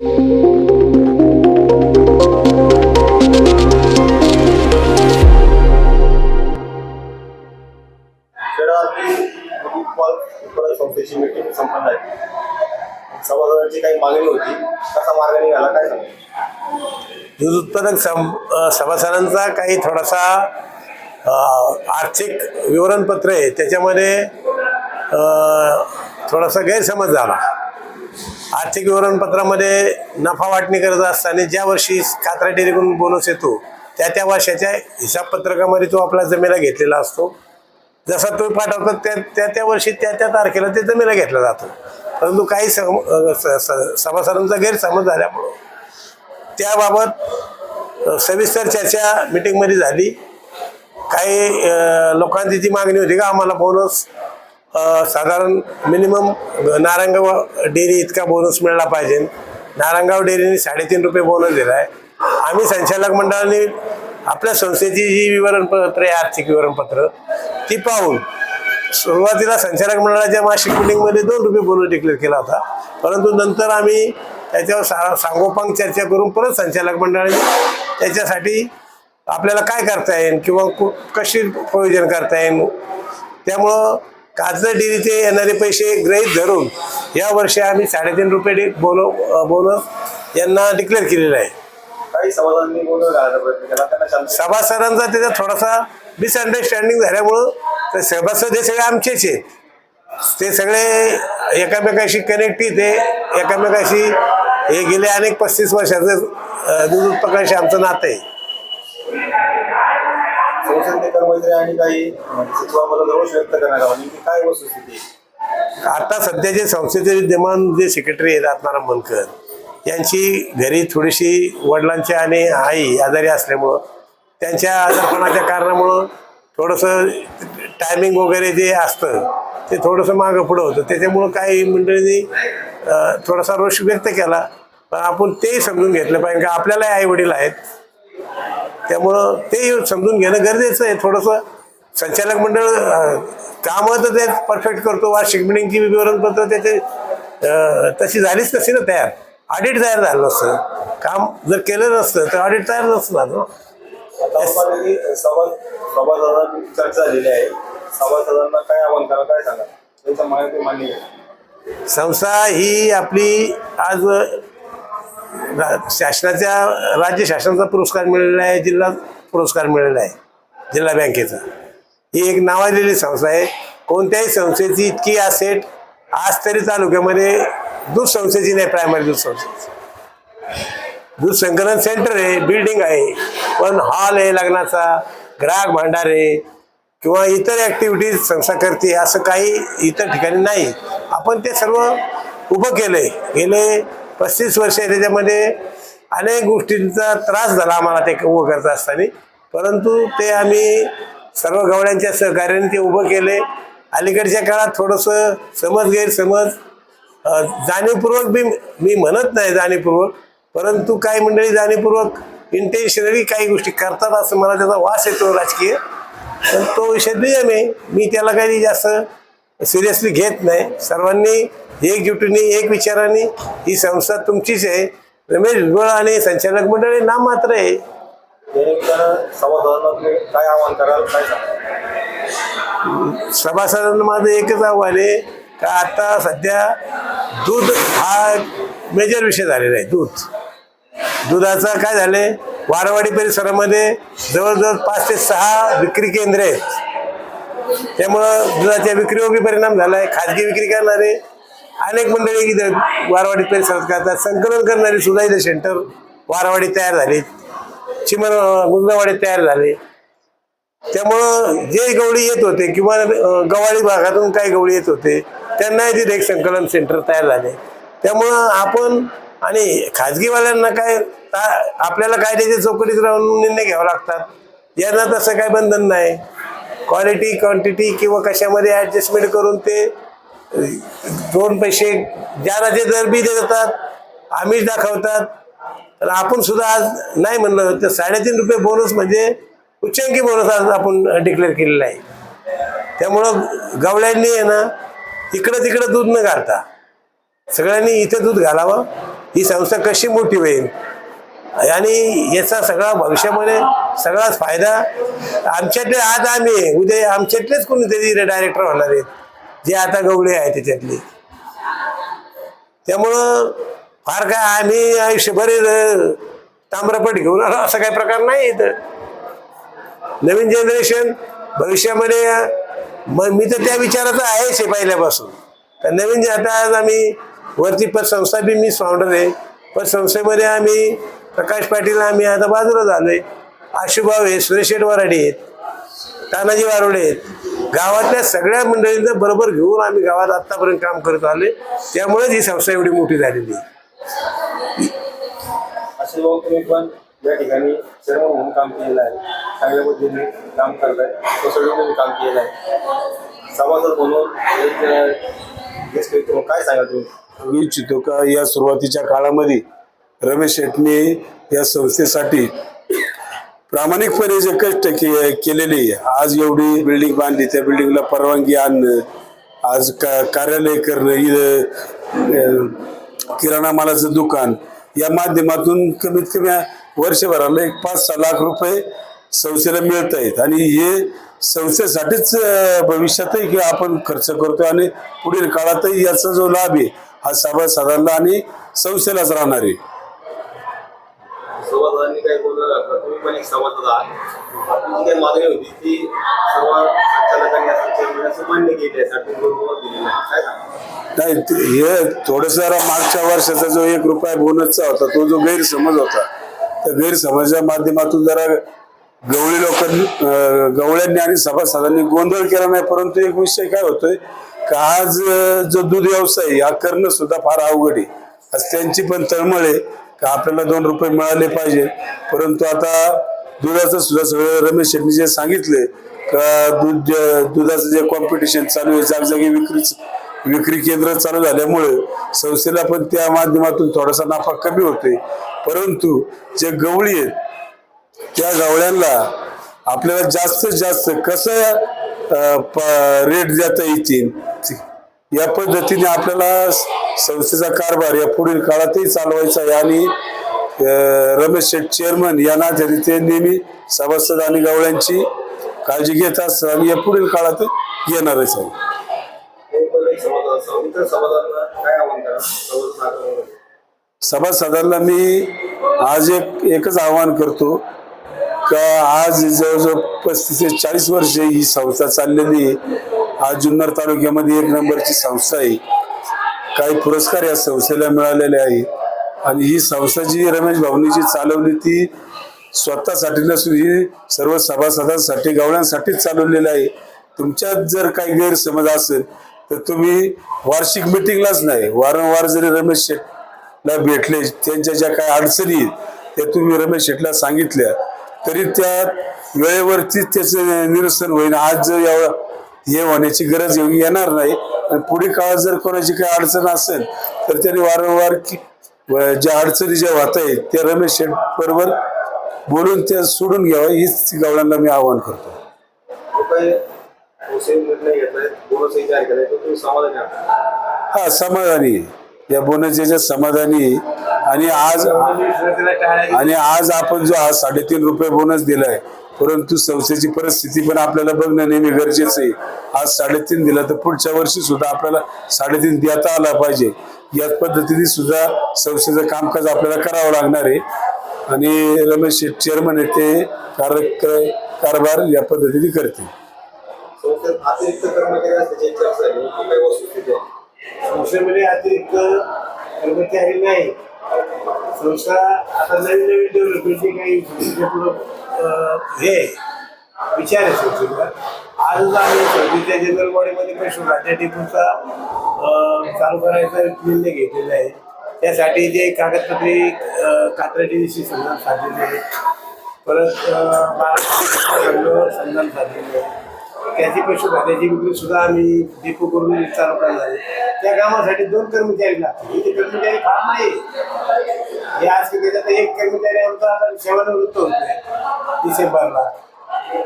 खेळाची उत्पाद संस्थेची मीटिंग संपन्न आहे सभासदांची काही मागणी होती. कसा मार्ग निघाला काय दूध उत्पादक सम अ, सभासदांचा काही थोडासा आर्थिक विवरणपत्र आहे. त्याच्यामध्ये थोडासा गैरसमज झाला. आर्थिक विवरणपत्रामध्ये नफा वाटणी करत असताना ज्या वर्षी कात्रा डेअरीकडून बोनस येतो त्या त्या वर्षाच्या हिसाबपत्रकामध्ये तो आपला जमेला घेतलेला असतो. जसा तो पाठवतो त्या त्या त्या वर्षी त्या त्या तारखेला ते जमेला घेतला जातो. परंतु काही सम स- स- सभासदांचा गैरसमज झाल्यामुळं त्याबाबत सविस्तर चर्चा मिटिंगमध्ये झाली. काही लोकांची जी मागणी होती का आम्हाला बोनस साधारण मिनिमम नारायणगाव डेअरी इतका बोनस मिळाला पाहिजे. नारायणगाव डेअरीने साडेतीन रुपये बोनस दिला आहे. आम्ही संचालक मंडळाने आपल्या संस्थेची जी विवरणपत्र आहे आर्थिक विवरणपत्र ती पाहून सुरुवातीला संचालक मंडळाच्या मासिक मिटिंगमध्ये दोन रुपये बोनस डिक्लेअर केला होता. परंतु नंतर आम्ही त्याच्यावर सा सांगोपांग चर्चा करून परत संचालक मंडळाने त्याच्यासाठी आपल्याला काय करता येईल किंवा कु- कशी प्रयोजन करता येईल त्यामुळं काजळ डेअरीचे येणारे पैसे गृहीत धरून या वर्षी आम्ही साडेतीन रुपये डि- बोनो बोनस यांना डिक्लेअर केलेला आहे. काही सभासदांनी गोंधळ घालायचा प्रयत्न केला त्यांना शांत सभासदांचा त्याच्यात थोडासा मिसअंडरस्टँडिंग झाल्यामुळं ते सभासद हे सगळे आमचेच आहेत ते सगळे एकामेकाशी कनेक्टिव्ह ते एकामेकाशी हे गेले अनेक पस्तीस वर्षाचं दूध उत्पादनाशी आमचं नातं आहे. संसदीय मैत्री आणि काही सचिवांबद्दल रोष व्यक्त करण्यात आला नेमकी म्हणजे काय वस्तुस्थिती आहे? आता सध्याचे संस्थेचे विद्यमान जे सेक्रेटरी आहेत आत्माराम बनकर यांची घरी थोडीशी वडिलांची आणि आई आजारी असल्यामुळं त्यांच्या आजारपणाच्या कारणामुळं थोडंसं टायमिंग वगैरे जे असतं ते थोडंसं मागं पुढं होतं. त्याच्यामुळं काही मंडळींनी अं, थोडासा रोष व्यक्त केला. पण आपण तेही समजून घेतलं पाहिजे का आपल्यालाही आई वडील आहेत. त्यामुळं ते समजून घेणं गरजेचं आहे. थोडंसं संचालक मंडळ कामं तर ते परफेक्ट करतो. वार्षिक मिटिंगची विवरणपत्र त्याचे तशी झालीच नसती ना तयार. ऑडिट तयार झालं नसतं. काम जर केलं नसतं तर ऑडिट तयार नसतं ना. चर्चा झालेली आहे. सभासदांना काय आव्हान करा काय सांगा मान्य संस्था ही आपली आज रा- शासनाच्या राज्य शासनाचा पुरस्कार मिळालेला आहे जिल्हा पुरस्कार मिळालेला आहे जिल्हा बँकेचा. ही एक नावाजलेली संस्था आहे. कोणत्याही संस्थेची इतकी असेट आज तरी तालुक्यामध्ये दूध संस्थेची नाही प्रायमरी दूध संस्थेची दूध संकलन सेंटर आहे बिल्डिंग आहे पण हॉल आहे लग्नाचा ग्राहक भांडार आहे किंवा इतर ॲक्टिव्हिटीज संस्था करते असं काही इतर ठिकाणी नाही. आपण ते सर्व उभं केलं केलंय गेले पस्तीस वर्ष त्याच्यामध्ये अनेक गोष्टींचा त्रास झाला आम्हाला ते उभं करत असताना. परंतु ते आम्ही सर्व गवळ्यांच्या सहकार्याने ते उभं केले. अलीकडच्या काळात थोडंसं समज गैरसमज जाणीवपूर्वक मी मी म्हणत नाही जाणीवपूर्वक परंतु काही मंडळी जाणीवपूर्वक इंटेन्शनली काही गोष्टी करतात असं मला त्याचा वास येतो राजकीय. पण तो विषय नाही मी त्याला काही जास्त सिरियसली घेत नाही. सर्वांनी एकजुटीने एक विचाराने ही संस्था तुमचीच आहे. रमेश भुजबळ आणि संचालक मंडळ हे नाम मात्र आहे. तुम्ही काय आव्हान कराल काय सभासदांना माझं एकच आव्हान आहे का आता सध्या दूध हा मेजर विषय झालेला आहे दूध. दुधाचा काय झालंय? वारवाडी परिसरामध्ये जवळजवळ पाच ते सहा विक्री केंद्र आहेत. त्यामुळं दुधाच्या विक्रीवर बी परिणाम झाला आहे खाजगी विक्री करणारे अनेक मंडळी वारवाडी परिसरात करतात. संकलन करणारे सुद्धा इथे सेंटर वारवाडी तयार झाली चिमन गुंजवाडी तयार झाले. त्यामुळं जे गवळी येत होते किंवा गवाळी भागातून काही गवळी येत होते त्यांनाही तिथे एक संकलन सेंटर तयार झाले. त्यामुळं आपण आणि खाजगीवाल्यांना काय ता- आपल्याला कायद्याच्या चौकटीत राहून निर्णय घ्यावं लागतात. यांना तसं काही बंधन नाही. क्वालिटी क्वांटिटी किंवा कशामध्ये ॲडजस्टमेंट करून ते दोन पैसे जाराचे दर बी देतात आमिष दाखवतात. तर आपण सुद्धा आज नाही म्हणलं तर साडेतीन रुपये बोनस म्हणजे उच्चांकी बोनस आज आपण डिक्लेअर केलेला आहे. त्यामुळं गवळ्यांनी आहे ना इकडं तिकडं दूध न घालता सगळ्यांनी इथे दूध घालावं. ही संस्था कशी मोठी होईल? आणि याचा सगळा भविष्यामध्ये सगळाच फायदा. आमच्यातले आज आम्ही उद्या आमच्यातलेच कोणीतरी डायरेक्टर होणार आहेत जे आता गवळे आहे त्याच्यातले. त्यामुळं फार काय आम्ही आयुष्यभर ताम्रपट घेऊन आलो असा काही प्रकार नाही इथं. नवीन जनरेशन भविष्यामध्ये मग मी तर त्या विचाराचा आहेच आहे पहिल्यापासून. तर नवीन जे आता आज आम्ही वरती पतसंस्था बी मी फाउंडर आहे. पतसंस्थेमध्ये आम्ही प्रकाश पाटील आम्ही आता बाजूला झालोय आशुभाव आहे सुरेश शेठ वराडे आहेत तानाजी वारोडे आहेत गावातल्या सगळ्या मंडळींचं बरोबर घेऊन आम्ही गावात आतापर्यंत काम करत आलोय त्यामुळेच ही संस्था एवढी मोठी झालेली आहे असे भाऊ तुम्ही पण या ठिकाणी सर्व म्हणून काम केलेलं आहे चांगल्या पद्धतीने काम करताय सोसायटी तुम्ही काम केलेलं आहे सभासद म्हणून काय सांगाल तुम्ही सांगू इच्छितो का या सुरुवातीच्या काळामध्ये रमेश शेटने या संस्थेसाठी प्रामाणिकपणे जे कष्ट के केलेले आज एवढी बिल्डिंग बांधली त्या बिल्डिंगला परवानगी आणणं आज का कार्यालय करणं किराणा मालाचं दुकान या माध्यमातून कमीत कमी वर्षभराला एक पाच सहा लाख रुपये संस्थेला मिळत आहेत. आणि हे संस्थेसाठीच भविष्यातही किंवा आपण खर्च करतो आणि पुढील काळातही याचा जो लाभ आहे हा सभासदांना आणि संस्थेलाच राहणार आहे. सभासदांनी काही बोललं तुम्ही पण एक सभासद आहात. आपली जी काही मागणी होती ती संवाद संचालकांनी असं मान्य केली आहे साठी बरोबर दिलेलं आहे काय सांगा नाही हे थोडस मागच्या वर्षाचा जो एक रुपया बोनसचा होता तो जो गैरसमज होता त्या गैरसमजच्या माध्यमातून जरा गवळी लोकांनी गवळ्यांनी आणि सभासदांनी गोंधळ केला नाही परंतु एक विषय काय होतोय का आज जो दूध व्यवसाय हा करणं सुद्धा फार अवघड आहे. आज त्यांची पण तळमळ आहे. का आपल्याला दोन रुपये मिळाले पाहिजे? परंतु आता दुधाचं सुद्धा सगळं रमेश शेट्टी जे सांगितले का दूध दुधाचं जे कॉम्पिटिशन चालू आहे जागजागी विक्रीच विक्री केंद्र चालू झाल्यामुळे संस्थेला पण त्या माध्यमातून थोडासा नफा कमी होते परंतु जे गवळी आहेत त्या गवळ्यांना आपल्याला जास्तीत जास्त कसं रेट देता येतील? या पद्धतीने आपल्याला संस्थेचा कारभार या पुढील काळातही चालवायचा आहे. आणि रमेश शेठ चेअरमन या नात्याने ते नेहमी सभासद आणि गवळ्यांची काळजी घेत असतात आणि या पुढील काळात येणारच आहे. सभासदांना सभासदांना मी आज एक एकच आवाहन करतो का आज जवळजवळ पस्तीस ते चाळीस वर्ष ही संस्था चाललेली आहे. आज जुन्नर तालुक्यामध्ये एक नंबरची संस्था आहे. काही पुरस्कार या संस्थेला मिळालेले आहेत आणि ही संस्था जी रमेश भाऊनी जी चालवली ती स्वतःसाठी नसून ही सर्व सभासदांसाठी गवळ्यांसाठीच चालवलेली आहे. तुमच्यात जर काही गैरसमज असेल तर तुम्ही वार्षिक मिटिंगलाच नाही. वारंवार जरी रमेश शेठला भेटले त्यांच्या ज्या काही अडचणी आहेत त्या तुम्ही रमेश शेठला सांगितल्या तरी त्या वेळेवरतीच त्याचं निरसन होईल आज जर या हे होण्याची गरज येऊ- येणार नाही आणि पुढील काळात जर कोणाची काही अडचण असेल तर त्यांनी वारंवार ज्या अडचणी ज्या होत आहेत त्या रमेश शेठ बरोबर बोलून त्या सोडून घ्यावं हीच गवळ्यांना मी आवाहन करतो समाधानी हा समाधानी आहे. या बोनसच्या समाधानी आहे. आणि आज आणि आज आपण जो आज साडेतीन रुपये बोनस दिलाय परंतु संस्थेची परिस्थिती पण आपल्याला बघणं नेहमी गरजेचं आहे. आज साडेतीन दिला तर पुढच्या वर्षी सुद्धा आपल्याला साडेतीन देता आला पाहिजे. याच पद्धतीने सुद्धा संस्थेचं कामकाज आपल्याला करावं लागणार आहे. आणि रमेश चेअरमन आहे ते कार- कारभार या पद्धतीने करतील. अतिरिक्त अतिरिक्त कर्मचारी नाही. संस्था आता नवीन नवीन डेव्हलपमेंटची काही हे आहे. विचार आहे संस्थेचा आजच आम्ही संस्थेच्या जनरल बॉडीमध्ये पैसे राज्य डेपोचा चालू करायचा निर्णय घेतलेला आहे. त्यासाठी जे कागदपत्रे अं, कात्राची दिवशी संधान साधलेले आहे परत अं, संधान साधलेले आहे त्याची पशुखाद्याची विक्री सुद्धा आम्ही डेपो करून चालू करणार आहे. त्या कामासाठी दोन कर्मचारी लागतात. इथे कर्मचारी फार नाही. आज त्याच्यात एक कर्मचारी आमचा आता सेवानिवृत्त होतोय डिसेंबरला.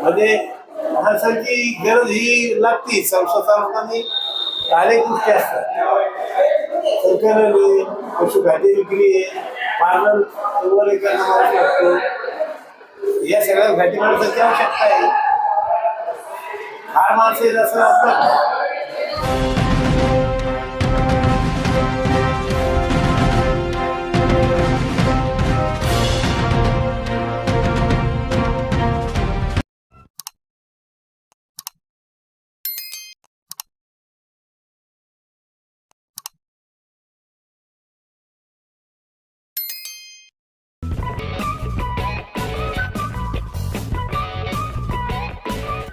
म्हणजे माणसांची गरज ही लागती. संस्था चालवताना अनेक गोष्टी असतात. सरकारने पशुखाद्य विक्री आहे करणं असतो. या सगळ्या घाटी माणसाची आवश्यकता आहे. फार माणसं असं असतात.